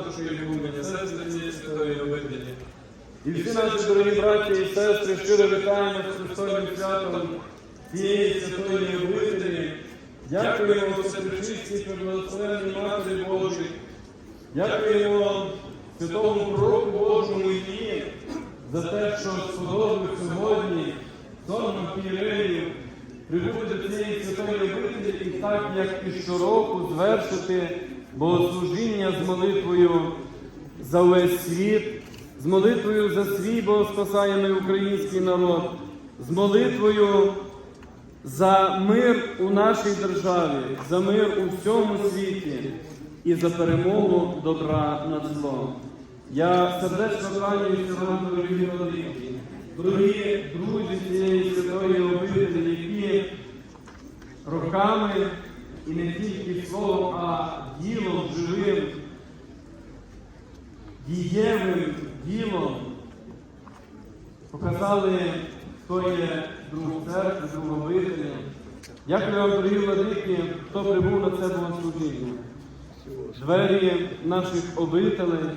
матушкою Ігумені, сестри цієї святої обителі. І всі наші дорогі браті і сестри щиро вітаємо з Христовим святом цієї святої обителі. Дякуємо Всепречистій Преблагословенній Матері Божій. Дякуємо святому пророку Божому Іллі за те, що сподобав сьогодні сонним Пірею прибути до цієї святої обителі і так, як і щороку, звершити богослужіння з молитвою за весь світ, з молитвою за свій богоспасаємий український народ, з молитвою за мир у нашій державі, за мир у всьому світі і за перемогу добра над злом. Я сердечно кланяюся вам, дорогі родики, дорогі друзі цієї святої обителі, які роками і не тільки словом, а ділом живим дієвим ділом показали, хто є друг церкви, друг обителі. Дякую вам, дорогі владики, хто прибув на це богослужіння. Двері наших обителей,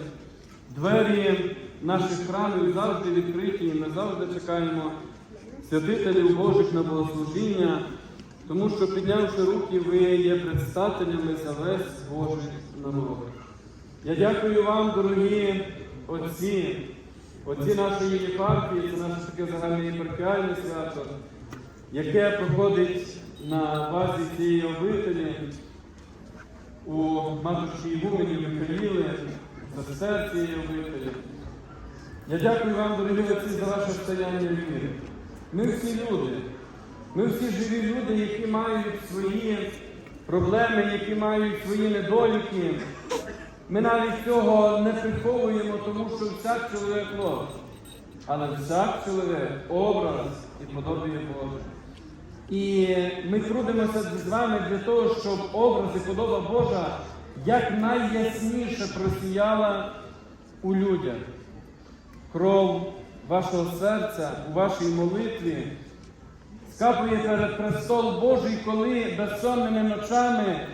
двері наших храмів завжди відкриті, і ми завжди чекаємо святителів Божих на богослужіння, тому що, піднявши руки, ви є предстателями за весь Божий народ. Я дякую вам, дорогі отці, отці нашої єпархії, це наше таке загальне єпархіальне свято, яке проходить на базі цієї обителі у матушці Ігумені Михаїли, за сестер цієї обителі. Я дякую вам, дорогі отці, за ваше стояння в вірі. Ми всі люди, ми всі живі люди, які мають свої проблеми, які мають свої недоліки. Ми навіть цього не приховуємо, тому що всяк чоловік Бог. Але всяк чоловік образ і подобає Боже. І ми трудимося з вами для того, щоб образ і подоба Божа якнайясніше просіяла у людях. Кров вашого серця у вашій молитві скапує перед престол Божий, коли безсонними ночами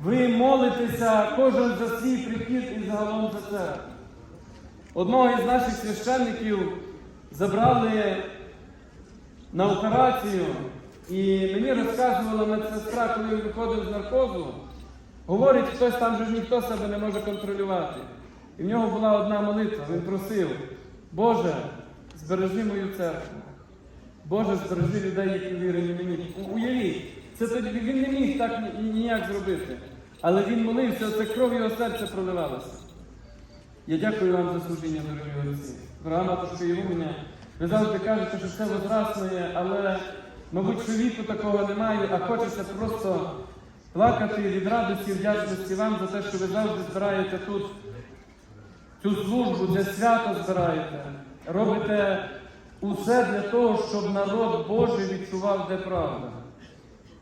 ви молитеся кожен за свій прихід і загалом за це. Одного із наших священників забрали на операцію, і мені розказувала медсестра, коли він виходив з наркозу, говорить, хтось там же ніхто себе не може контролювати. І в нього була одна молитва, він просив, Боже, збережи мою церкву. Боже, збережи людей, які вірені мені. Уявіть, це тоді він не міг так ніяк зробити. Але він молився, оце кров його серця проливалася. Я дякую вам за служіння, дорогі отці. Дорога матушка Євуня, ви завжди кажете, що це возрастне, але, мабуть, що віку такого немає, а хочеться просто плакати від радості, вдячності вам за те, що ви завжди збираєте тут цю службу, для свято збираєте. Робите усе для того, щоб народ Божий відчував, де правда.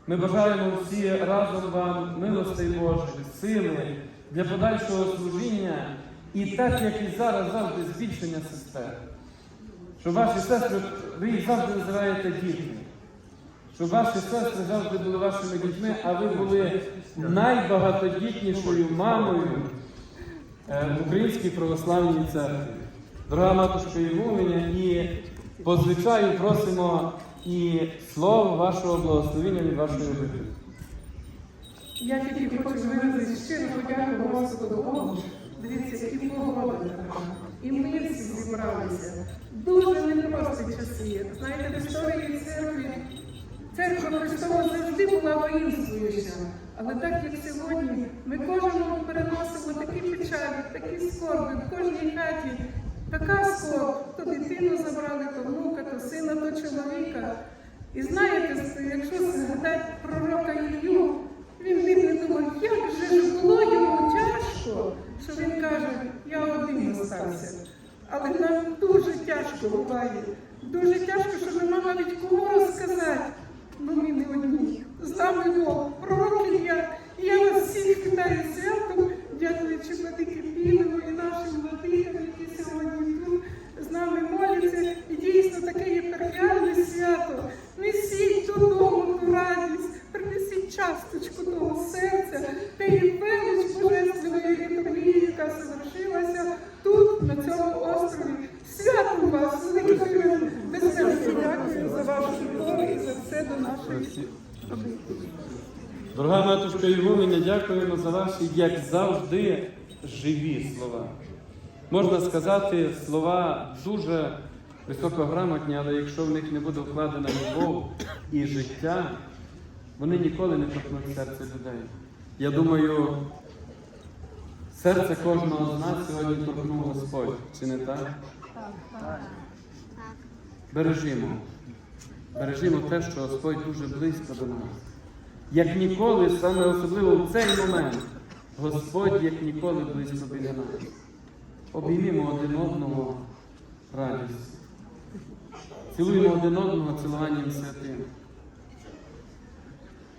Ми бажаємо всі разом вам милостей Божих, сили для подальшого служіння і так, як і зараз, завжди збільшення сестер. Щоб ваші сестри, ви їх завжди називаєте дітьми. Щоб ваші сестри завжди були вашими дітьми, а ви були найбагатодітнішою мамою е, в Українській православній церкві. Дорога матушка Євуменя, і по звичаю просимо і слово вашого благословення від вашої руки. Я тільки хочу виразити щиро подяку Господу Богу. Дивіться, які погоди така. І ми всі зібралися. Дуже непрості часи. Знаєте, в історії церкви церква Христова завжди була воїнствуюча. Але так як сьогодні, ми кожному переносимо такі печалі, такі скорби в кожній хаті. Така скорб, то дитину забрали, то внука, то сина, то чоловіка. І знаєте, якщо згадати пророка Ілью, він не думав, як же ж було йому тяжко, що він каже, я один остався. Але нам дуже тяжко буває. Дуже тяжко, що нема навіть кому твого серця, ти і велич божественної літургії, яка завершилася тут, на цьому острові. Святом вас, великою, безсердно дякую за вашу любов і за все до нашої. Дорога матушка Ігуменя, дякуємо за ваші, як завжди, живі слова. Можна сказати, слова дуже високограмотні, але якщо в них не буде вкладена любов і життя, вони ніколи не торкнуть серце людей. Я думаю, серце кожного з нас сьогодні торкнув Господь, чи не так? Бережімо. Бережімо те, що Господь дуже близько до нас. Як ніколи, саме особливо в цей момент, Господь як ніколи близько біля нас. Обіймімо один одного радість. Цілуємо один одного цілуванням святим.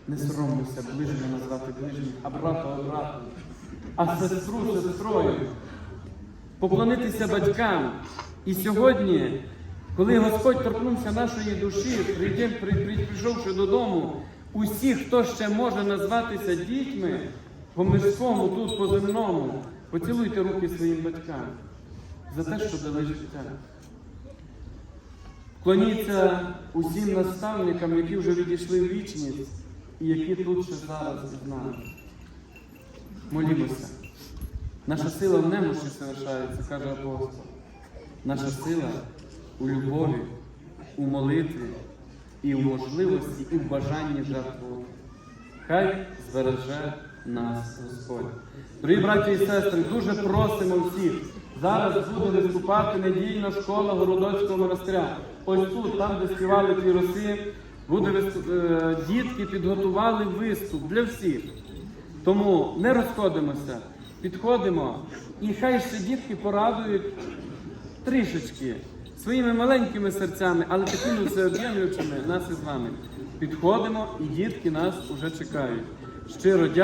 Не соромтеся ближнього назвати ближнім, а брата братом, а сестру сестрою. Поклонитися батькам. І сьогодні, коли Господь торкнувся нашої душі, прийшовши додому, усі, хто ще може назватися дітьми, по мирському, тут, по земному, поцілуйте руки своїм батькам за те, що дали життя. Вклоніться усім наставникам, які вже відійшли в вічність і які тут ще зараз з нами. Молімося. Наша сила в немощі совершається, каже апостол. Наша сила у любові, у молитві і в можливості, і в бажанні жертвувати. Хай збереже нас Господь. Дорогі браті і сестри, дуже просимо всіх. Зараз буде виступати недільна школа Городоцького монастиря. Ось тут, там, де співали кліроси, буде виступ... е, дітки підготували виступ для всіх. Тому не розходимося, підходимо, і хай ще дітки порадують трішечки своїми маленькими серцями, але такими всеоб'ємлюючими нас із вами. Підходимо, і дітки нас уже чекають. Щиро дякую.